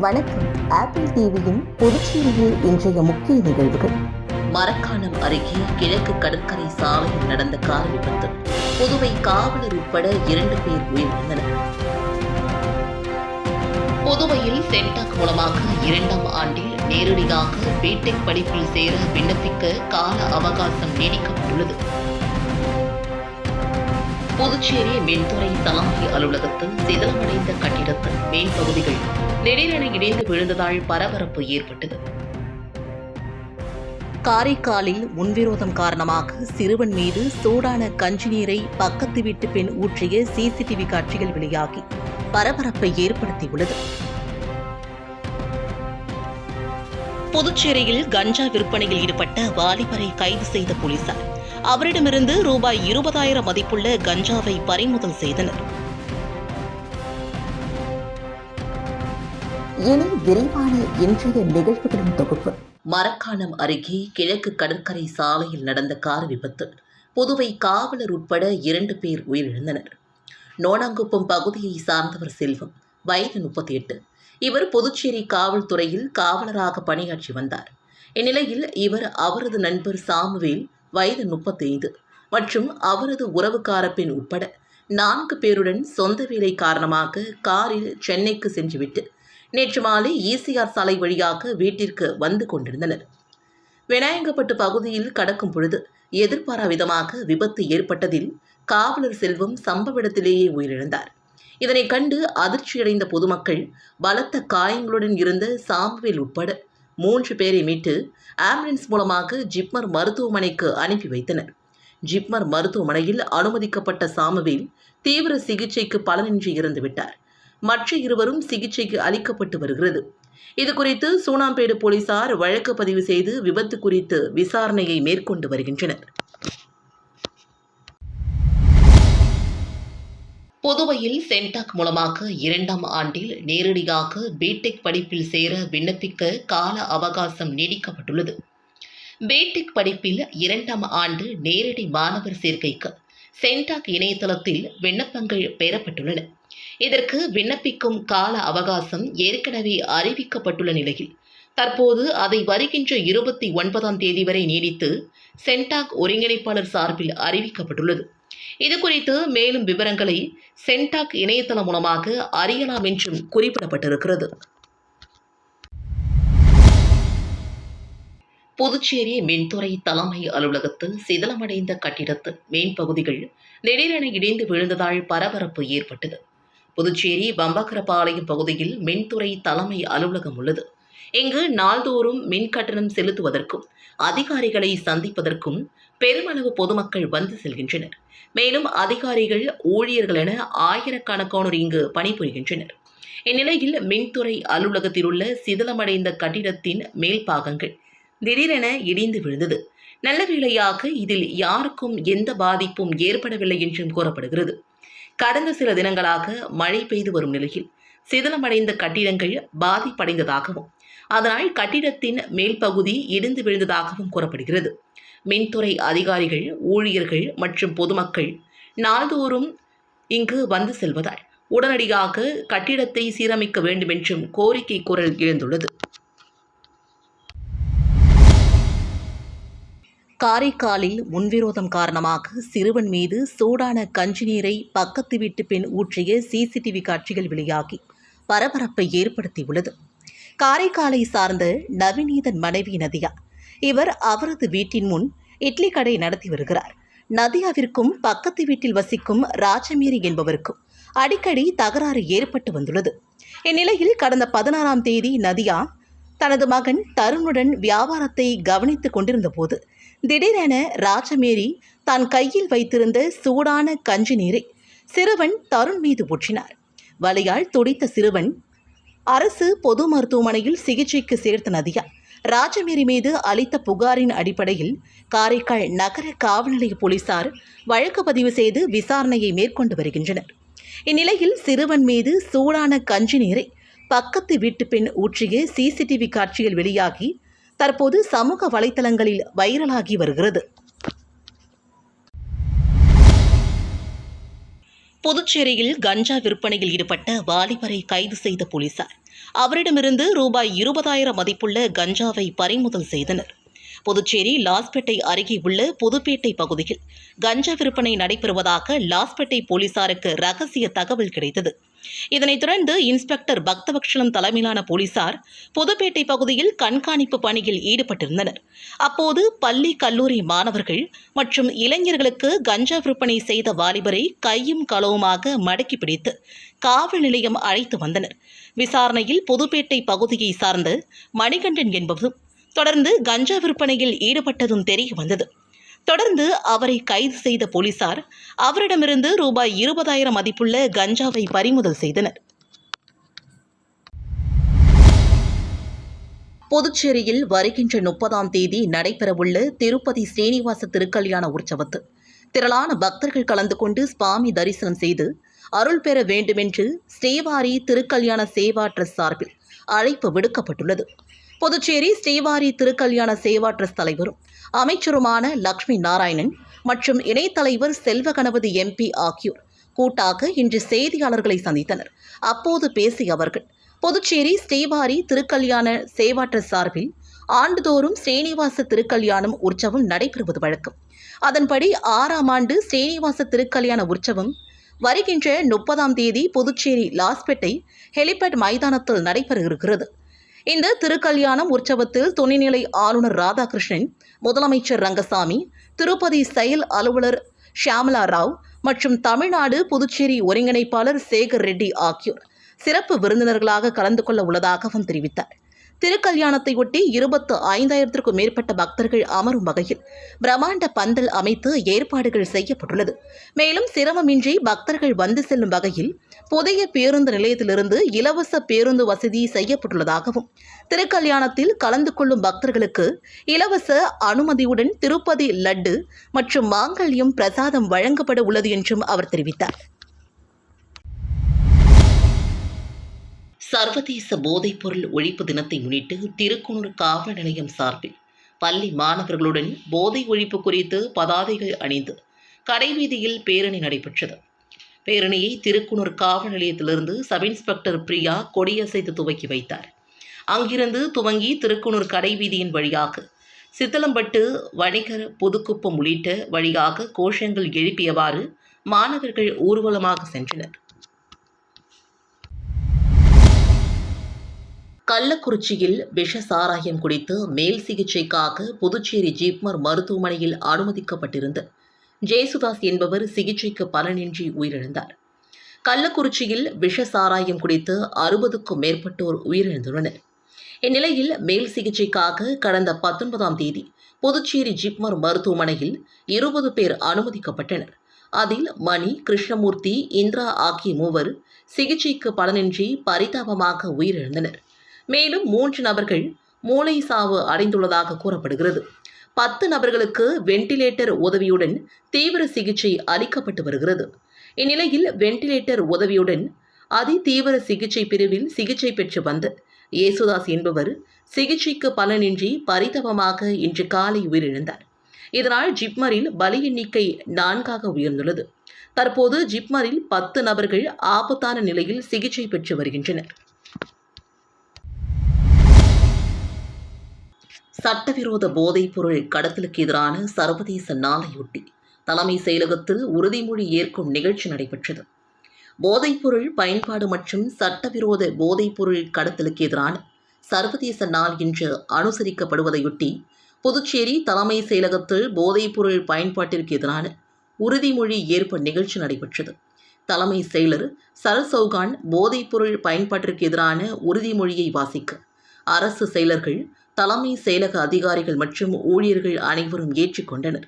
வணக்கம். ஆப்பிள் டிவியின் புதுச்சேரியில் இன்றைய முக்கிய நிகழ்வுகள். மரக்காணம் அருகே கிழக்கு கடற்கரை சாலையில் நடந்த கார் விபத்து. புதுவை காவலர் உட்பட இரண்டு பேர் உயிரிழந்தனர். புதுவையில் சென்டாக் மூலமாக இரண்டாம் ஆண்டில் நேரடியாக பிடெக் படிப்பில் சேர விண்ணப்பிக்க கால அவகாசம் நீடிக்கப்பட்டுள்ளது. புதுச்சேரி மின்துறை தலைமை அலுவலகத்தில் சிதலமடைந்த கட்டிடத்தின் மேல் பகுதிகள் திடீரென இடிந்து விழுந்ததால் பரபரப்பு ஏற்பட்டது. காரைக்காலில் முன்விரோதம் காரணமாக சிறுவன் மீது சூடான கஞ்சி நீரை பக்கத்து வீட்டு பெண் ஊற்றிய சிசிடிவி காட்சிகள் வெளியாகி பரபரப்பை ஏற்படுத்தியுள்ளது. புதுச்சேரியில் கஞ்சா விற்பனையில் ஈடுபட்ட வாலிபரை கைது செய்த போலீசார். அவரிடமிருந்து ரூபாய் இருபதாயிரம் மதிப்புள்ள கஞ்சாவை பறிமுதல் செய்தனர். இனி விரைவான இன்றைய நிகழ்வுகளின் தொகுப்பு. மரக்காணம் அருகே கிழக்கு கடற்கரை சாலையில் நடந்த கார் விபத்து. புதுவை காவலர் உட்பட இரண்டு பேர் உயிரிழந்தனர். நோனாங்குப்பம் பகுதியை சார்ந்தவர் செல்வம் வயது முப்பத்தி எட்டு இவர் புதுச்சேரி காவல்துறையில் காவலராக பணியாற்றி வந்தார். இந்நிலையில் இவர் அவரது நண்பர் சாமுவேல் வயது முப்பத்தைந்து மற்றும் அவரது உறவுக்கார பெண் உட்பட நான்கு பேருடன் சொந்த வேலை காரணமாக காரில் சென்னைக்கு சென்றுவிட்டு நேற்று மாலை ஈசிஆர் சாலை வழியாக வீட்டிற்கு வந்து கொண்டிருந்தனர். விநாயகப்பட்டு பகுதியில் கடக்கும் பொழுது எதிர்பாரா விதமாக விபத்து ஏற்பட்டதில் காவலர் செல்வம் சம்பவ இடத்திலேயே உயிரிழந்தார். இதனை கண்டு அதிர்ச்சியடைந்த பொதுமக்கள் பலத்த காயங்களுடன் இருந்த சாம்புவேல் உட்பட மூன்று பேரை மீட்டு ஆம்புலன்ஸ் மூலமாக ஜிப்மர் மருத்துவமனைக்கு அனுப்பி வைத்தனர். ஜிப்மர் மருத்துவமனையில் அனுமதிக்கப்பட்ட சாமுவேல் தீவிர சிகிச்சைக்கு பலனின்றி இறந்துவிட்டார். மற்ற இருவரும் சிகிச்சைக்கு அளிக்கப்பட்டு வருகிறது. இதுகுறித்து சூனாம்பேடு போலீசார் வழக்கு பதிவு செய்து விபத்து குறித்து விசாரணையை மேற்கொண்டு வருகின்றனர். புதுவையில் சென்டாக் மூலமாக இரண்டாம் ஆண்டில் நேரடியாக பிடெக் படிப்பில் சேர விண்ணப்பிக்க கால அவகாசம் நீடிக்கப்பட்டுள்ளது. பிடெக் படிப்பில் இரண்டாம் ஆண்டு நேரடி மாணவர் சேர்க்கைக்கு சென்டாக் இணையதளத்தில் விண்ணப்பங்கள் பெறப்பட்டுள்ளன. இதற்கு விண்ணப்பிக்கும் கால அவகாசம் ஏற்கனவே அறிவிக்கப்பட்டுள்ள நிலையில். தற்போது அதை வருகின்ற இருபத்தி ஒன்பதாம் தேதி வரை நீடித்து சென்டாக் ஒருங்கிணைப்பாளர் சார்பில் அறிவிக்கப்பட்டுள்ளது. இதுகுறித்து மேலும் விவரங்களை சென்டாக் இணையதளம் மூலமாக அறியலாம் என்றும் குறிப்பிடப்பட்டிருக்கிறது. புதுச்சேரி மின்துறை தலைமை அலுவலகத்தில் சிதிலமடைந்த கட்டிடத்தின் மேன்பகுதிகள் திடீரென இடிந்து விழுந்ததால் பரபரப்பு ஏற்பட்டது. புதுச்சேரி பம்பாக்கரப்பாளையம் பகுதியில் மின்துறை தலைமை அலுவலகம் உள்ளது. இங்கு நாள்தோறும் மின் கட்டணம் செலுத்துவதற்கும் அதிகாரிகளை சந்திப்பதற்கும் பெருமளவு பொதுமக்கள் வந்து செல்கின்றனர். மேலும் அதிகாரிகள் ஊழியர்கள் என ஆயிரக்கணக்கானோர் இங்கு பணிபுரிகின்றனர். இந்நிலையில் மின்துறை அலுவலகத்தில் உள்ள சிதிலமடைந்த கட்டிடத்தின் மேல் பாகங்கள் திடீரென இடிந்து விழுந்தது. நல்ல வேளையாக இதில் யாருக்கும் எந்த பாதிப்பும் ஏற்படவில்லை என்றும் கூறப்படுகிறது. கடந்த சில தினங்களாக மழை பெய்து வரும் நிலையில் சிதிலமடைந்த கட்டிடங்கள் பாதிப்படைந்ததாகவும் அதனால் கட்டிடத்தின் மேல் பகுதி இடிந்து விழுந்ததாகவும் கூறப்படுகிறது. மின்துறை அதிகாரிகள் ஊழியர்கள் மற்றும் பொதுமக்கள் நாள்தோறும் இங்கு வந்து செல்வதால் உடனடியாக கட்டிடத்தை சீரமைக்க வேண்டுமென்றும் கோரிக்கை குரல் எழுந்துள்ளது. காரைக்காலில் முன்விரோதம் காரணமாக சிறுவன் மீது சூடான கஞ்சி நீரை பக்கத்து வீட்டு பெண் ஊற்றிய சிசிடிவி காட்சிகள் வெளியாகி பரபரப்பை ஏற்படுத்தியுள்ளது. காரைக்காலை சார்ந்த நவிநீதன் மனைவி நதியா. இவர் அவரது வீட்டின் முன் இட்லி கடை நடத்தி வருகிறார். நதியாவிற்கும் பக்கத்து வீட்டில் வசிக்கும் ராஜமேரி என்பவருக்கும் அடிக்கடி தகராறு ஏற்பட்டு வந்துள்ளது. இந்நிலையில் கடந்த பதினாறாம் தேதி நதியா தனது மகன் தருணுடன் வியாபாரத்தை கவனித்துக் கொண்டிருந்த போது திடீரென ராஜமேரி தான் கையில் வைத்திருந்த சூடான கஞ்சி நீரை சிறுவன் தருண் மீது ஊற்றினார். வலியால் துடித்த சிறுவன் அரசு பொது மருத்துவமனையில் சிகிச்சைக்கு சேர்த்த நதியா ராஜமேரி மீது அளித்த புகாரின் அடிப்படையில் காரைக்கால் நகர காவல் நிலைய போலீசார் வழக்கு பதிவு செய்து விசாரணையை மேற்கொண்டு வருகின்றனர். இந்நிலையில் சிறுவன் மீது சூடான கஞ்சி நீரை பக்கத்து வீட்டு பெண் ஊற்றிய சிசிடிவி காட்சிகள் வெளியாகி தற்போது சமூக வலைதளங்களில் வைரலாகி வருகிறது. புதுச்சேரியில் கஞ்சா விற்பனையில் ஈடுபட்ட வாலிபரை கைது செய்த போலீசார். அவரிடமிருந்து ரூபாய் இருபதாயிரம் மதிப்புள்ள கஞ்சாவை பறிமுதல் செய்தனர். புதுச்சேரி லாஸ்பேட்டை அருகே உள்ள புதுப்பேட்டை பகுதியில் கஞ்சா விற்பனை நடைபெறுவதாக லாஸ்பேட்டை போலீசாருக்கு ரகசிய தகவல் கிடைத்தது. இதனைத் தொடர்ந்து இன்ஸ்பெக்டர் பக்தபக்ஷலம் தலைமையிலான போலீசார் புதுப்பேட்டை பகுதியில் கண்காணிப்பு பணியில் ஈடுபட்டிருந்தனர். அப்போது பள்ளி கல்லூரி மாணவர்கள் மற்றும் இளைஞர்களுக்கு கஞ்சா விற்பனை செய்த வாலிபரை கையும் களவுமாக மடக்கி பிடித்து காவல் நிலையம் அழைத்து வந்தனர். விசாரணையில் புதுப்பேட்டை பகுதியை சார்ந்த மணிகண்டன் என்பவரும் தொடர்ந்து கஞ்சா விற்பனையில் ஈடுபட்டதும் தெரிய வந்தது. தொடர்ந்து அவரை கைது செய்த போலீசார் அவரிடமிருந்து ரூபாய் இருபதாயிரம் மதிப்புள்ள கஞ்சாவை பறிமுதல் செய்தனர். புதுச்சேரியில் வருகின்ற முப்பதாம் தேதி நடைபெறவுள்ள திருப்பதி ஸ்ரீனிவாச திருக்கல்யாண உற்சவத்து. திரளான பக்தர்கள் கலந்து கொண்டு சுவாமி தரிசனம் செய்து அருள் பெற வேண்டுமென்று ஸ்ரீவாரி திருக்கல்யாண சேவா ட்ரஸ்ட் சார்பில் அழைப்பு விடுக்கப்பட்டுள்ளது. புதுச்சேரி ஸ்ரீவாரி திருக்கல்யாண சேவா ட்ரஸ்ட் தலைவரும் அமைச்சருமான லக்ஷ்மி நாராயணன் மற்றும் இணைத்தலைவர் செல்வ கணபதி எம்பி ஆகியோர். கூட்டாக இன்று செய்தியாளர்களை சந்தித்தனர். அப்போது பேசிய அவர்கள் புதுச்சேரி ஸ்ரீவாரி திருக்கல்யாண சேவா சார்பில் ஆண்டுதோறும் ஸ்ரீனிவாச திருக்கல்யாணம் உற்சவம் நடைபெறுவது வழக்கம். அதன்படி ஆறாம் ஆண்டு ஸ்ரீனிவாச திருக்கல்யாண உற்சவம் வருகின்ற முப்பதாம் தேதி புதுச்சேரி லாஸ்பேட்டை ஹெலிபேட் மைதானத்தில் நடைபெற இருக்கிறது. இந்த திருக்கல்யாணம் உற்சவத்தில் துணைநிலை ஆளுநர் ராதாகிருஷ்ணன் முதலமைச்சர் ரங்கசாமி திருப்பதி செயல் அலுவலர் ஷியாமலா ராவ் மற்றும் தமிழ்நாடு புதுச்சேரி ஒருங்கிணைப்பாளர் சேகர் ரெட்டி ஆகியோர் சிறப்பு விருந்தினர்களாக கலந்து கொள்ள உள்ளதாகவும் தெரிவித்தார். திருக்கல்யாணத்தை ஒட்டி இருபத்து ஐந்தாயிரத்திற்கும் மேற்பட்ட பக்தர்கள் அமரும் வகையில் பிரம்மாண்ட பந்தல் அமைத்து ஏற்பாடுகள் செய்யப்பட்டுள்ளது. மேலும் சிரமமின்றி பக்தர்கள் வந்து செல்லும் வகையில் புதிய பேருந்து நிலையத்திலிருந்து இலவச பேருந்து வசதி செய்யப்பட்டுள்ளதாகவும் திருக்கல்யாணத்தில் கலந்து கொள்ளும் பக்தர்களுக்கு இலவச அனுமதியுடன் திருப்பதி லட்டு மற்றும் மாங்கல்யம் பிரசாதம் வழங்கப்பட உள்ளது என்றும் அவர் தெரிவித்தார். சர்வதேச போதைப்பொருள் ஒழிப்பு தினத்தை முன்னிட்டு திருக்குனூர் காவல் நிலையம் சார்பில் பள்ளி மாணவர்களுடன் போதை ஒழிப்பு குறித்து பதாதைகள் அணிந்து கடைவீதியில் பேரணி நடைபெற்றது. பேரணியை திருக்குனூர் காவல் நிலையத்திலிருந்து சப் இன்ஸ்பெக்டர் பிரியா கொடியசைத்து துவக்கி வைத்தார். அங்கிருந்து துவங்கி திருக்குனூர் கடைவீதியின் வழியாக சித்தலம்பட்டு வணிகர் புதுக்குப்பம் உள்ளிட்ட வழியாக கோஷங்கள் எழுப்பியவாறு மாணவர்கள் ஊர்வலமாக சென்றனர். கள்ளக்குறிச்சியில் விஷ சாராயம் குடித்து மேல் சிகிச்சைக்காக புதுச்சேரி ஜிப்மர் மருத்துவமனையில் அனுமதிக்கப்பட்டிருந்த. ஜெயசுதாஸ் என்பவர் சிகிச்சைக்கு பலனின்றி உயிரிழந்தார். கள்ளக்குறிச்சியில் விஷ சாராயம் குடித்து அறுபதுக்கும் மேற்பட்டோர் உயிரிழந்துள்ளனர். இந்நிலையில் மேல் சிகிச்சைக்காக கடந்த பத்தொன்பதாம் தேதி புதுச்சேரி ஜிப்மர் மருத்துவமனையில் இருபது பேர் அனுமதிக்கப்பட்டனர். அதில் மணி கிருஷ்ணமூர்த்தி இந்திரா ஆகிய மூவர் சிகிச்சைக்கு பலனின்றி பரிதாபமாக உயிரிழந்தனர். மேலும் மூன்று நபர்கள் மூளை சாவு அடைந்துள்ளதாக கூறப்படுகிறது. பத்து நபர்களுக்கு வெண்டிலேட்டர் உதவியுடன் தீவிர சிகிச்சை அளிக்கப்பட்டு வருகிறது. இந்நிலையில் வெண்டிலேட்டர் உதவியுடன் அதிதீவிர சிகிச்சை பிரிவில் சிகிச்சை பெற்று வந்த இயேசுதாஸ் என்பவர் சிகிச்சைக்கு பலனின்றி பரிதவமாக இன்று காலை உயிரிழந்தார். இதனால் ஜிப்மரில் பலி எண்ணிக்கை நான்காக உயர்ந்துள்ளது. தற்போது ஜிப்மரில் பத்து நபர்கள் ஆபத்தான நிலையில் சிகிச்சை பெற்று வருகின்றனர். சட்டவிரோத போதைப்பொருள் கடத்தலுக்கு எதிரான சர்வதேச நாளையொட்டி தலைமை செயலகத்தில் உறுதிமொழி ஏற்கும் நிகழ்ச்சி நடைபெற்றது. போதைப்பொருள் பயன்பாடு மற்றும் சட்டவிரோத போதைப்பொருள் கடத்தலுக்கு எதிரான சர்வதேச நாள் இன்று அனுசரிக்கப்படுவதையொட்டி புதுச்சேரி தலைமை செயலகத்தில் போதைப்பொருள் பயன்பாட்டிற்கு எதிரான உறுதிமொழி ஏற்பு நிகழ்ச்சி நடைபெற்றது. தலைமை செயலர் சரத் சௌகான் போதைப்பொருள் பயன்பாட்டிற்கு எதிரான உறுதிமொழியை வாசிக்க அரசு செயலர்கள் தலைமை செயலக அதிகாரிகள் மற்றும் ஊழியர்கள் அனைவரும் ஏற்றுக்கொண்டனர்.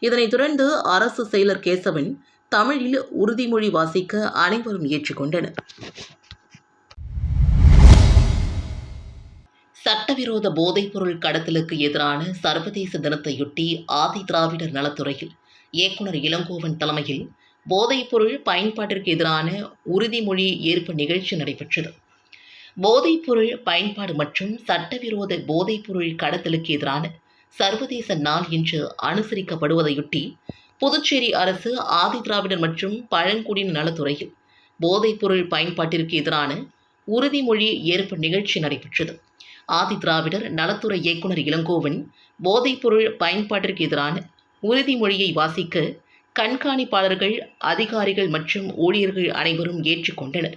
இதனைத் தொடர்ந்து அரசு செயலர் கேசவன் தமிழில் உறுதிமொழி வாசிக்க அனைவரும் ஏற்றுக்கொண்டனர். சட்டவிரோத போதைப்பொருள் கடத்தலுக்கு எதிரான சர்வதேச தினத்தையொட்டி ஆதி திராவிடர் நலத்துறையில் இயக்குனர் இளங்கோவன் தலைமையில் போதைப்பொருள் பயன்பாட்டிற்கு எதிரான உறுதிமொழி ஏற்பு நிகழ்ச்சி நடைபெற்றது. போதைப்பொருள் பயன்பாடு மற்றும் சட்டவிரோத போதைப்பொருள் கடத்தலுக்கு எதிரான சர்வதேச நாள் இன்று அனுசரிக்கப்படுவதையொட்டி புதுச்சேரி அரசு ஆதிதிராவிடர் மற்றும் பழங்குடியின நலத்துறையில் போதைப்பொருள் பயன்பாட்டிற்கு எதிரான உறுதிமொழி ஏற்பு நிகழ்ச்சி நடைபெற்றது. ஆதி திராவிடர் நலத்துறை இயக்குனர் இளங்கோவன் போதைப்பொருள் பயன்பாட்டிற்கு எதிரான உறுதிமொழியை வாசிக்க கண்காணிப்பாளர்கள் அதிகாரிகள் மற்றும் ஊழியர்கள் அனைவரும் ஏற்றுக்கொண்டனர்.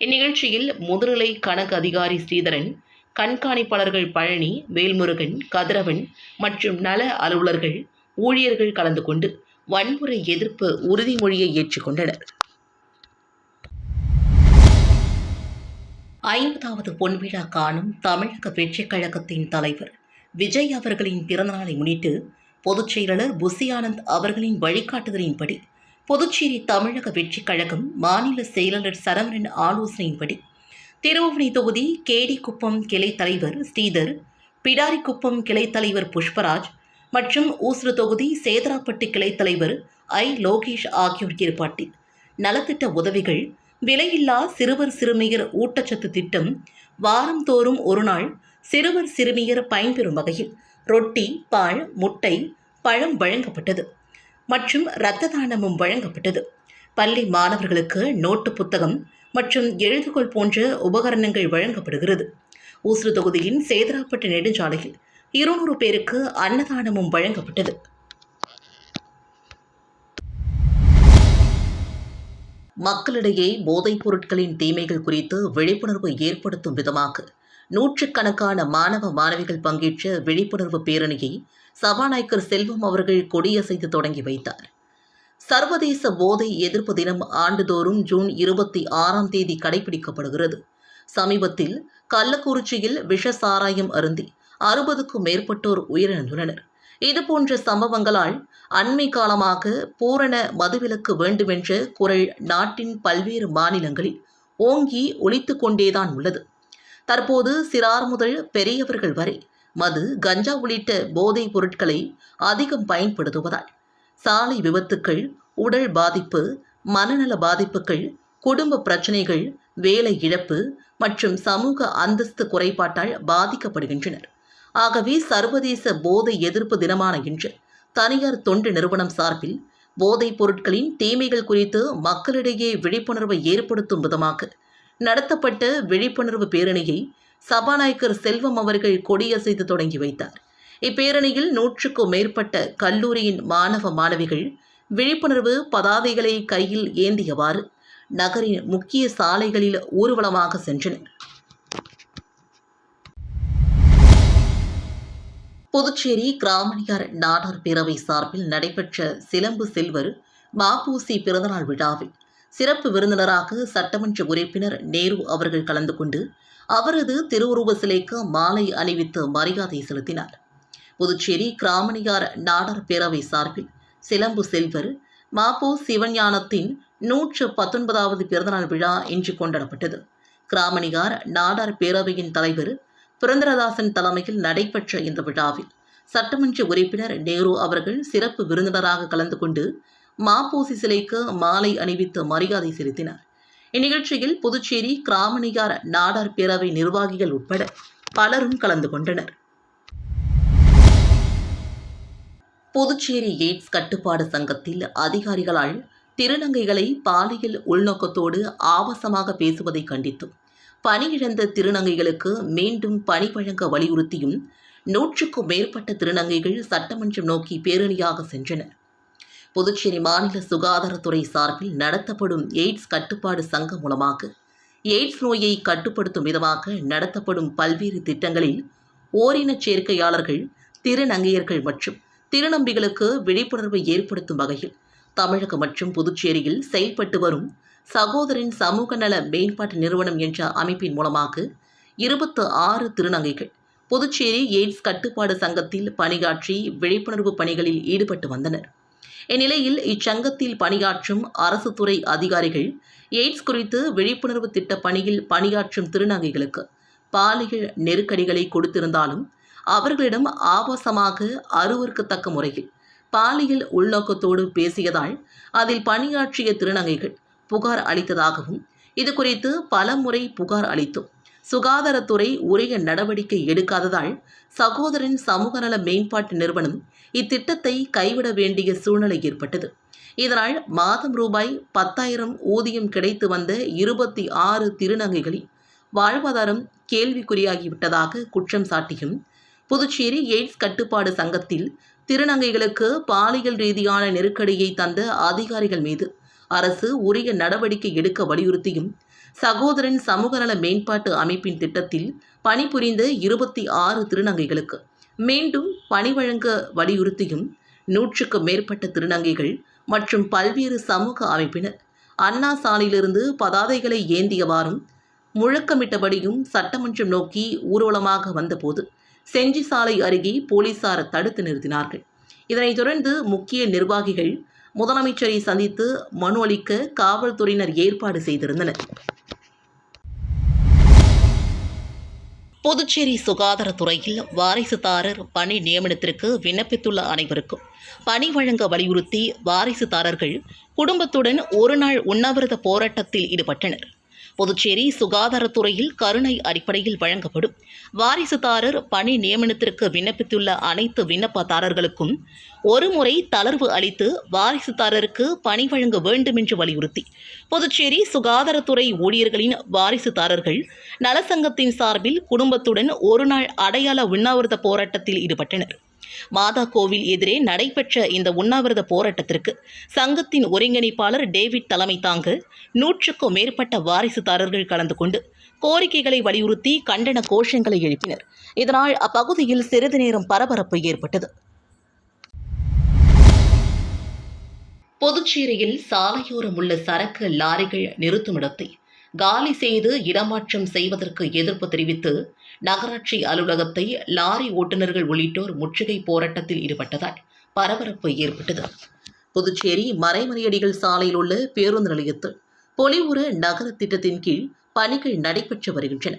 இந்நிகழ்ச்சியில் முதுநிலை கணக்கு அதிகாரி ஸ்ரீதரன் கண்காணிப்பாளர்கள் பழனி வேல்முருகன் கதிரவன் மற்றும் நல அலுவலர்கள் ஊழியர்கள் கலந்து கொண்டு வன்முறை எதிர்ப்பு உறுதிமொழியை ஏற்றுக்கொண்டனர். ஐம்பதாவது பொன்விழா காணும் தமிழக வெற்றிக் கழகத்தின் தலைவர் விஜய் அவர்களின் பிறந்தநாளை முன்னிட்டு பொதுச் செயலாளர் புசி ஆனந்த் அவர்களின் வழிகாட்டுதலின்படி புதுச்சேரி தமிழக வெற்றிக் கழகம் மாநில செயலாளர் சரவணன் ஆலோசனையின்படி திருவுவணி தொகுதி கேடிக்குப்பம் கிளை தலைவர் ஸ்ரீதர் பிடாரிக்குப்பம் கிளை தலைவர் புஷ்பராஜ் மற்றும் ஊசுறு தொகுதி சேதராப்பட்டு கிளை தலைவர் ஐ லோகேஷ் ஆகியோர் ஏற்பாட்டில் நலத்திட்ட உதவிகள் விலையில்லா சிறுவர் சிறுமியர் ஊட்டச்சத்து திட்டம் வாரந்தோறும் ஒருநாள் சிறுவர் சிறுமியர் பயன்பெறும் வகையில் ரொட்டி பால் முட்டை பழம் வழங்கப்பட்டது. மற்றும் இரத்த தானமும் வழங்கப்பட்டது. பள்ளி மாணவர்களுக்கு நோட்டு புத்தகம் மற்றும் எழுதுகோள் போன்ற உபகரணங்கள் வழங்கப்படுகிறது. ஊசுறு தொகுதியின் சேதராப்பட்டு நெடுஞ்சாலையில் இருநூறு பேருக்கு அன்னதானமும் வழங்கப்பட்டது. மக்களிடையே போதைப் பொருட்களின் தீமைகள் குறித்து விழிப்புணர்வு ஏற்படுத்தும் விதமாக நூற்றுக்கணக்கான மாணவ மாணவிகள் பங்கேற்ற விழிப்புணர்வு பேரணியை சபாநாயகர் செல்வம் அவர்கள் கொடியசைத்து தொடங்கி வைத்தார். சர்வதேச போதை எதிர்ப்பு தினம் ஆண்டுதோறும் ஜூன் இருபத்தி ஆறாம் தேதி கடைபிடிக்கப்படுகிறது. சமீபத்தில் கள்ளக்குறிச்சியில் விஷ சாராயம் அருந்தி அறுபதுக்கும் மேற்பட்டோர் உயிரிழந்துள்ளனர். இதுபோன்ற சம்பவங்களால் அண்மை காலமாக பூரண மதுவிலக்கு வேண்டுமென்ற குரல் நாட்டின் பல்வேறு மாநிலங்களில் ஓங்கி ஒழித்து கொண்டேதான் உள்ளது. தற்போது சிறார் முதல் பெரியவர்கள் வரை மது கஞ்சா உள்ளிட்ட போதைப் பொருட்களை அதிகம் பயன்படுத்துவதால் சாலை விபத்துக்கள் உடல் பாதிப்பு மனநல பாதிப்புகள் குடும்ப பிரச்சனைகள் வேலை இழப்பு மற்றும் சமூக அந்தஸ்து குறைபாட்டால் பாதிக்கப்படுகின்றனர். ஆகவே சர்வதேச போதை எதிர்ப்பு தினமான இன்று தனியார் தொண்டு நிறுவனம் சார்பில் போதைப் பொருட்களின் தீமைகள் குறித்து மக்களிடையே விழிப்புணர்வை ஏற்படுத்தும் விதமாக நடத்தப்பட்ட விழிப்புணர்வு பேரணியை சபாநாயகர் செல்வம் அவர்கள் கொடியசைத்து தொடங்கி வைத்தார். இப்பேரணியில் நூற்றுக்கும் மேற்பட்ட கல்லூரியின் மாணவ மாணவிகள் விழிப்புணர்வு பதாதைகளை கையில் ஏந்தியவாறு நகரின் முக்கிய சாலைகளில் ஊர்வலமாக சென்றனர். புதுச்சேரி கிராமணியார் நாடார் பேரவை சார்பில் நடைபெற்ற சிலம்பு செல்வர் மாப்பூசி பிறந்தநாள் விழாவில் சிறப்பு விருந்தினராக சட்டமன்ற உறுப்பினர் நேரு அவர்கள் கலந்து கொண்டு அவரது திருவுருவ சிலைக்கு மாலை அணிவித்து மரியாதை செலுத்தினார். புதுச்சேரி கிராமணியார் நாடார் பேரவை சார்பில் சிலம்பு செல்வர் மாப்போ சிவஞானத்தின் நூற்று பத்தொன்பதாவது பிறந்தநாள் விழா இன்று கொண்டாடப்பட்டது. கிராமணியார் நாடார் பேரவையின் தலைவர் புரந்தரதாசன் தலைமையில் நடைபெற்ற இந்த விழாவில் சட்டமன்ற உறுப்பினர் நேரு அவர்கள் சிறப்பு விருந்தினராக கலந்து கொண்டு மாப்போசி சிலைக்கு மாலை அணிவித்து மரியாதை செலுத்தினார். இந்நிகழ்ச்சியில் புதுச்சேரி கிராமணிகார நாடார் பேரவை நிர்வாகிகள் உட்பட பலரும் கலந்து கொண்டனர். புதுச்சேரி எய்ட்ஸ் கட்டுப்பாடு சங்கத்தில் அதிகாரிகளால் திருநங்கைகளை பாலியல் உள்நோக்கத்தோடு ஆபாசமாக பேசுவதை கண்டித்தும் பணியிழந்த திருநங்கைகளுக்கு மீண்டும் பணி வழங்க வலியுறுத்தியும் நூற்றுக்கும் மேற்பட்ட திருநங்கைகள் சட்டமன்றம் நோக்கி பேரணியாக சென்றனர். புதுச்சேரி மாநில சுகாதாரத்துறை சார்பில் நடத்தப்படும் எய்ட்ஸ் கட்டுப்பாடு சங்கம் மூலமாக எய்ட்ஸ் நோயை கட்டுப்படுத்தும் விதமாக நடத்தப்படும் பல்வேறு திட்டங்களில் ஓரினச் சேர்க்கையாளர்கள் திருநங்கையர்கள் மற்றும் திருநம்பிகளுக்கு விழிப்புணர்வை ஏற்படுத்தும் வகையில் தமிழகம் மற்றும் புதுச்சேரியில் செயல்பட்டு வரும் சகோதரின் சமூக நல மேம்பாட்டு நிறுவனம் என்ற அமைப்பின் மூலமாக இருபத்து ஆறு திருநங்கைகள் புதுச்சேரி எய்ட்ஸ் கட்டுப்பாடு சங்கத்தில் பணியாற்றி விழிப்புணர்வு பணிகளில் ஈடுபட்டு வந்தனர். இந்நிலையில் இச்சங்கத்தில் பணியாற்றும் அரசு துறை அதிகாரிகள் எய்ட்ஸ் குறித்து விழிப்புணர்வு திட்ட பணியில் பணியாற்றும் திருநங்கைகளுக்கு பாலியல் நெருக்கடிகளை கொடுத்திருந்தாலும் அவர்களிடம் ஆபாசமாக அருவருக்கத்தக்க முறையில் பாலியல் உள்நோக்கத்தோடு பேசியதால் அதில் பணியாற்றிய திருநங்கைகள் புகார் அளித்ததாகவும் இது குறித்து பல முறை புகார் அளித்தும் சுகாதாரத்துறை உரிய நடவடிக்கை எடுக்காததால் சகோதரன் சமூக நல மேம்பாட்டு நிறுவனம் இத்திட்டத்தை கைவிட வேண்டிய சூழ்நிலை ஏற்பட்டது. இதனால் மாதம் ரூபாய் பத்தாயிரம் ஊதியம் கிடைத்து வந்த இருபத்தி ஆறு திருநங்கைகளின் வாழ்வாதாரம் கேள்விக்குறியாகிவிட்டதாக குற்றம் சாட்டியும் புதுச்சேரி எய்ட்ஸ் கட்டுப்பாடு சங்கத்தில் திருநங்கைகளுக்கு பாலியல் ரீதியான நெருக்கடியை தந்த அதிகாரிகள் மீது அரசு உரிய நடவடிக்கை எடுக்க வலியுறுத்தியும் சகோதரன் சமூக நல மேம்பாட்டு அமைப்பின் திட்டத்தில் பணிபுரிந்த இருபத்தி ஆறு திருநங்கைகளுக்கு. மீண்டும் பணி வழங்க வலியுறுத்தியும் நூற்றுக்கு மேற்பட்ட திருநங்கைகள் மற்றும் பல்வேறு சமூக அமைப்பினர். அண்ணா சாலையிலிருந்து பதாதைகளை ஏந்தியவாறும் முழக்கமிட்டபடியும் சட்டமன்றம் நோக்கி ஊர்வலமாக வந்தபோது செஞ்சி சாலை அருகே போலீசார் தடுத்து நிறுத்தினார்கள். இதனைத் தொடர்ந்து முக்கிய நிர்வாகிகள் முதலமைச்சரை சந்தித்து மனு அளிக்க காவல்துறையினர் ஏற்பாடு செய்திருந்தனர். புதுச்சேரி சுகாதாரத்துறையில் வாரிசுதாரர் பணி நியமனத்திற்கு விண்ணப்பித்துள்ள அனைவருக்கும் பணி வழங்க வலியுறுத்தி வாரிசுதாரர்கள் குடும்பத்துடன் ஒருநாள் உண்ணாவிரத போராட்டத்தில் ஈடுபட்டனர். புதுச்சேரி சுகாதாரத்துறையில் கருணை அடிப்படையில் வழங்கப்படும். வாரிசுதாரர் பணி நியமனத்திற்கு விண்ணப்பித்துள்ள அனைத்து விண்ணப்பதாரர்களுக்கும் ஒருமுறை தளர்வு அளித்து வாரிசுதாரருக்கு பணி வழங்க வேண்டும் என்று வலியுறுத்தி. புதுச்சேரி சுகாதாரத்துறை ஊழியர்களின் வாரிசுதாரர்கள் நலசங்கத்தின் சார்பில் குடும்பத்துடன் ஒருநாள் அடையாள உண்ணாவிரத போராட்டத்தில் ஈடுபட்டனர். மாதா கோவில் எதிரே நடைபெற்ற இந்த உண்ணாவிரத போராட்டத்திற்கு சங்கத்தின் ஒருங்கிணைப்பாளர் டேவிட் தலைமை தாங்கு நூற்றுக்கும் மேற்பட்ட வாரிசுதாரர்கள் கலந்து கொண்டு கோரிக்கைகளை வலியுறுத்தி கண்டன கோஷங்களை எழுப்பினர். இதனால் அப்பகுதியில் சிறிது நேரம் பரபரப்பு ஏற்பட்டது. புதுச்சேரியில் சாலையோரம் உள்ள சரக்கு லாரிகள் நிறுத்துமிடத்தை காலி செய்து இடமாற்றம் செய்வதற்கு எதிர்ப்பு தெரிவித்து நகராட்சி அலுவலகத்தை லாரி ஓட்டுநர்கள் உள்ளிட்டோர் முற்றுகை போராட்டத்தில் ஈடுபட்டதால் பரபரப்பு ஏற்பட்டது. புதுச்சேரி மறைமலையடிகள் சாலையில் உள்ள பேருந்து நிலையத்தில் பொலிவுறு நகர திட்டத்தின் கீழ் பணிகள் நடைபெற்று வருகின்றன.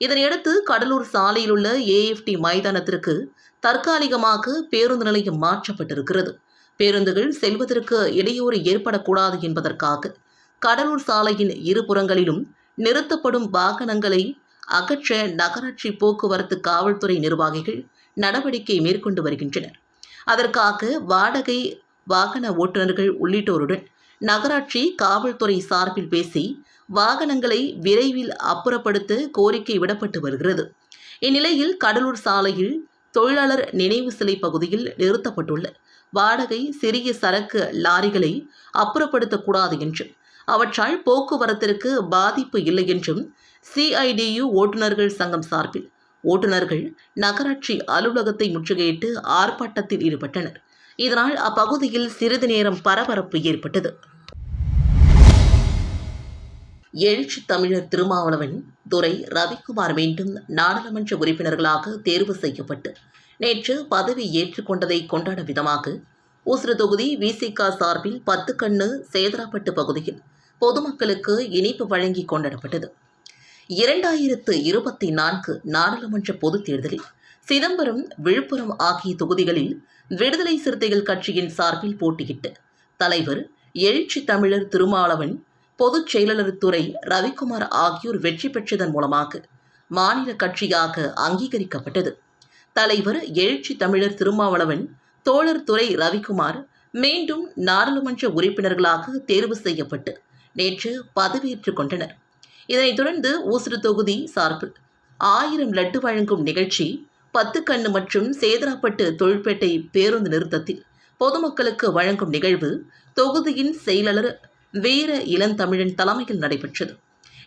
இதனையடுத்து கடலூர் சாலையில் உள்ள ஏஎஃப்டி மைதானத்திற்கு தற்காலிகமாக பேருந்து நிலையம் மாற்றப்பட்டிருக்கிறது. பேருந்துகள் செல்வதற்கு இடையூறு ஏற்படக்கூடாது என்பதற்காக கடலூர் சாலையின் இருபுறங்களிலும் நிறுத்தப்படும் வாகனங்களை அகற்ற நகராட்சி போக்குவரத்து காவல்துறை நிர்வாகிகள் நடவடிக்கை மேற்கொண்டு வருகின்றனர். அதற்காக வாடகை வாகன ஓட்டுநர்கள் உள்ளிட்டோருடன் நகராட்சி காவல்துறை சார்பில் பேசி வாகனங்களை விரைவில் அப்புறப்படுத்த கோரிக்கை விடப்பட்டு வருகிறது. இந்நிலையில் கடலூர் சாலையில் தொழிலாளர் நினைவு சிலை பகுதியில் நிறுத்தப்பட்டுள்ள வாடகை சிறிய சரக்கு லாரிகளை அப்புறப்படுத்தக்கூடாது என்று அவற்றால் போக்குவரத்திற்கு பாதிப்பு இல்லை என்றும் சிஐடியு ஓட்டுநர்கள் சங்கம் சார்பில். ஓட்டுநர்கள் நகராட்சி அலுவலகத்தை முற்றுகையிட்டு ஆர்ப்பாட்டத்தில் ஈடுபட்டனர். இதனால் அப்பகுதியில் சிறிது நேரம் பரபரப்பு ஏற்பட்டது. எழுச்சி தமிழர் திருமாவளவன் துரை ரவிக்குமார் மீண்டும் நாடாளுமன்ற உறுப்பினர்களாக தேர்வு செய்யப்பட்டு நேற்று பதவி ஏற்றுக்கொண்டதை கொண்டாட விதமாக ஊசுறு தொகுதி விசிக சார்பில் பத்து கண்ணு சேதராப்பட்டு பகுதியில் பொதுமக்களுக்கு இனிப்பு வழங்கி கொண்டாடப்பட்டது. இரண்டாயிரத்து இருபத்தி நான்கு நாடாளுமன்ற பொதுத் தேர்தலில் சிதம்பரம் விழுப்புரம் ஆகிய தொகுதிகளில் விடுதலை சிறுத்தைகள் கட்சியின் சார்பில் போட்டியிட்டு தலைவர் எழுச்சி தமிழர் திருமாவளவன் பொதுச் செயலாளர் துறை ரவிக்குமார் ஆகியோர் வெற்றி பெற்றதன் மூலமாக மாநில கட்சியாக அங்கீகரிக்கப்பட்டது. தலைவர் எழுச்சி தமிழர் திருமாவளவன் தோழர் துறை ரவிக்குமார் மீண்டும் நாடாளுமன்ற உறுப்பினர்களாக தேர்வு செய்யப்பட்டு நேற்று பதவியேற்றுக் கொண்டனர். இதனைத் தொடர்ந்து ஊசுடு தொகுதி சார்பில் ஆயிரம் லட்டு வழங்கும் நிகழ்ச்சி பத்து கண்ணு மற்றும் சேதராப்பட்டு தொழிற்பேட்டை பேருந்து நிறுத்தத்தில் பொதுமக்களுக்கு வழங்கும் நிகழ்வு தொகுதியின் செயலாளர் வீர இளந்தமிழன் தலைமையில் நடைபெற்றது.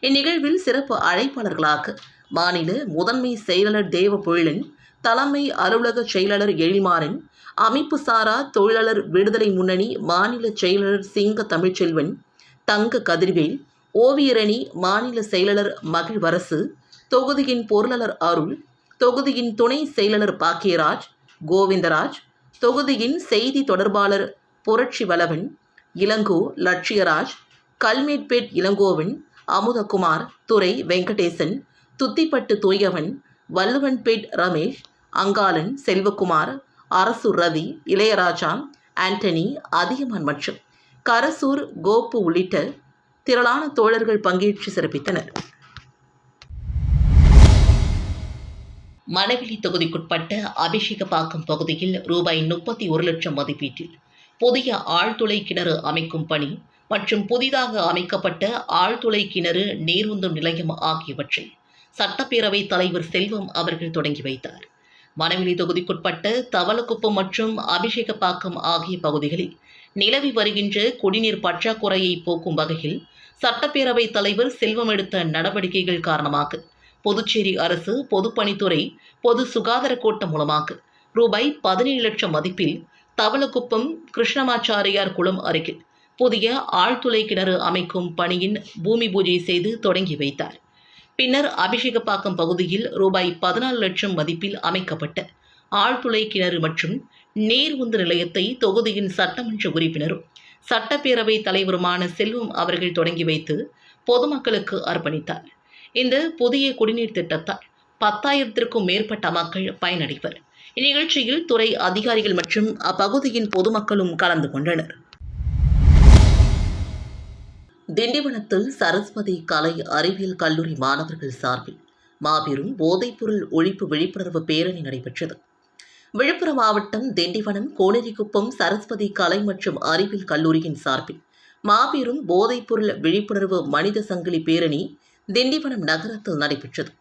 இந்நிகழ்வில் சிறப்பு அழைப்பாளர்களாக மாநில முதன்மை செயலாளர் தேவ பொழிலன் தலைமை அலுவலக செயலாளர் எழில்மாறன் அமைப்பு சாரா தொழிலாளர் விடுதலை முன்னணி மாநில செயலாளர் சிங்க தமிழ்ச்செல்வன் தங்க கதிர்வேல் ஓவியரணி மாநில செயலாளர் மகிழ்வரசு தொகுதியின் பொருளாளர் அருள் தொகுதியின் துணை செயலாளர் பாக்கியராஜ் கோவிந்தராஜ் தொகுதியின் செய்தி தொடர்பாளர் புரட்சி வளவன் இளங்கோ லட்சியராஜ் கல்மேட்பேட் இளங்கோவன் அமுதகுமார் துரை வெங்கடேசன் துத்திப்பட்டு தூயவன் வள்ளுவன்பேட் ரமேஷ் அங்காளன் செல்வகுமார் அரசு ரவி இளையராஜா ஆண்டனி அதியமான் மற்றும் கரசூர் கோப்பு உள்ளிட்ட திரளான தோழர்கள் பங்கேற்று சிறப்பித்தனர். மணவெளி தொகுதிக்குட்பட்ட அபிஷேகப்பாக்கம் பகுதியில் ரூபாய் முப்பத்தி ஒரு லட்சம் மதிப்பீட்டில் புதிய ஆழ்துளை கிணறு அமைக்கும் பணி மற்றும் புதிதாக அமைக்கப்பட்ட ஆழ்துளை கிணறு நீருந்தும் நிலையம் ஆகியவற்றை சட்டப்பேரவைத் தலைவர் செல்வம் அவர்கள் தொடங்கி வைத்தார். மணவெளி தொகுதிக்குட்பட்ட தவளக்குப்பம் மற்றும் அபிஷேகப்பாக்கம் ஆகிய பகுதிகளில் நிலவி வருகின்ற குடிநீர் பற்றாக்குறையை போக்கும் வகையில் சட்டப்பேரவைத் தலைவர் செல்வம் எடுத்த நடவடிக்கைகள் காரணமாக புதுச்சேரி அரசு பொதுப்பணித்துறை பொது சுகாதார கோட்டம் மூலமாக ரூபாய் பதினேழு லட்சம் மதிப்பில் தவளக்குப்பம் கிருஷ்ணமாச்சாரியார் குளம் அருகில் புதிய ஆழ்துளை கிணறு அமைக்கும் பணியின் பூமி பூஜை செய்து தொடங்கி வைத்தார். பின்னர் அபிஷேகப்பாக்கம் பகுதியில் ரூபாய் பதினாலு லட்சம் மதிப்பில் அமைக்கப்பட்ட ஆழ்துளை கிணறு மற்றும் நீர் உந்து நிலையத்தை தொகுதியின் சட்டமன்ற உறுப்பினரும் சட்டப்பேரவை தலைவருமான செல்வம் அவர்கள் தொடங்கி வைத்து பொதுமக்களுக்கு அர்ப்பணித்தார். இந்த புதிய குடிநீர் திட்டத்தால் பத்தாயிரத்திற்கும் மேற்பட்ட மக்கள் பயனடைவர். இந்நிகழ்ச்சியில் துறை அதிகாரிகள் மற்றும் அப்பகுதியின் பொதுமக்களும் கலந்து கொண்டனர். திண்டிவனத்தில் சரஸ்வதி கலை அறிவியல் கல்லூரி மாணவர்கள் சார்பில் மாபெரும் போதைப்பொருள் ஒழிப்பு விழிப்புணர்வு பேரணி நடைபெற்றது. விழுப்புரம் மாவட்டம் திண்டிவனம் கோனேரிக்குப்பம் சரஸ்வதி கலை மற்றும் அறிவியல் கல்லூரியின் சார்பில் மாபெரும் போதைப்பொருள் விழிப்புணர்வு மனித சங்கிலி பேரணி திண்டிவனம் நகரத்தில் நடைபெற்றது.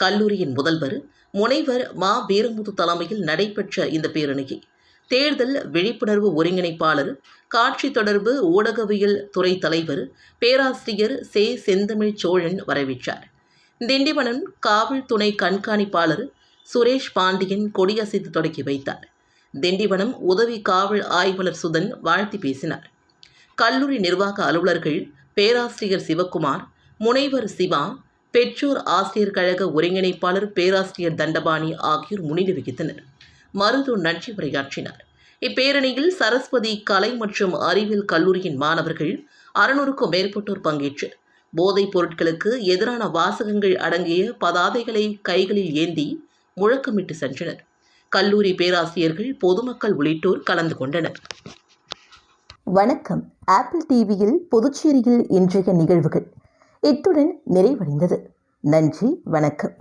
கல்லூரியின் முதல்வர் முனைவர் மா. வீரமுது தலைமையில் நடைபெற்ற இந்த பேரணியை தேர்தல் விழிப்புணர்வு ஒருங்கிணைப்பாளர் காட்சி தொடர்பு ஊடகவியல் துறை தலைவர் பேராசிரியர் சே. செந்தமிழ் சோழன் வரவேற்றார். திண்டிவனம் காவல் துணை கண்காணிப்பாளர் சுரேஷ் பாண்டியன் கொடியசைத்து தொடக்கி வைத்தார். திண்டிவனம் உதவி காவல் ஆய்வாளர் சுதன் வாழ்த்தி பேசினார். கல்லூரி நிர்வாக அலுவலர்கள் பேராசிரியர் சிவக்குமார் முனைவர் சிவா பெற்றோர் ஆசிரியர் கழக ஒருங்கிணைப்பாளர் பேராசிரியர் தண்டபாணி ஆகியோர் முன்னிலை வகித்தனர். மருது நன்றி உரையாற்றினார். இப்பேரணியில் சரஸ்வதி கலை மற்றும் அறிவியல் கல்லூரியின் மாணவர்கள் அறுநூறுக்கும் மேற்பட்டோர் பங்கேற்று போதைப் பொருட்களுக்கு எதிரான வாசகங்கள் அடங்கிய பதாதைகளை கைகளில் ஏந்தி முழக்கமிட்டு சென்றனர். கல்லூரி பேராசிரியர்கள் பொதுமக்கள் உள்ளிட்டோர் கலந்து கொண்டனர். வணக்கம். ஆப்பிள் டிவியில் புதுச்சேரியில் இன்றைய நிகழ்வுகள். இத்துடன் நிறைவடைந்தது. நன்றி வணக்கம்.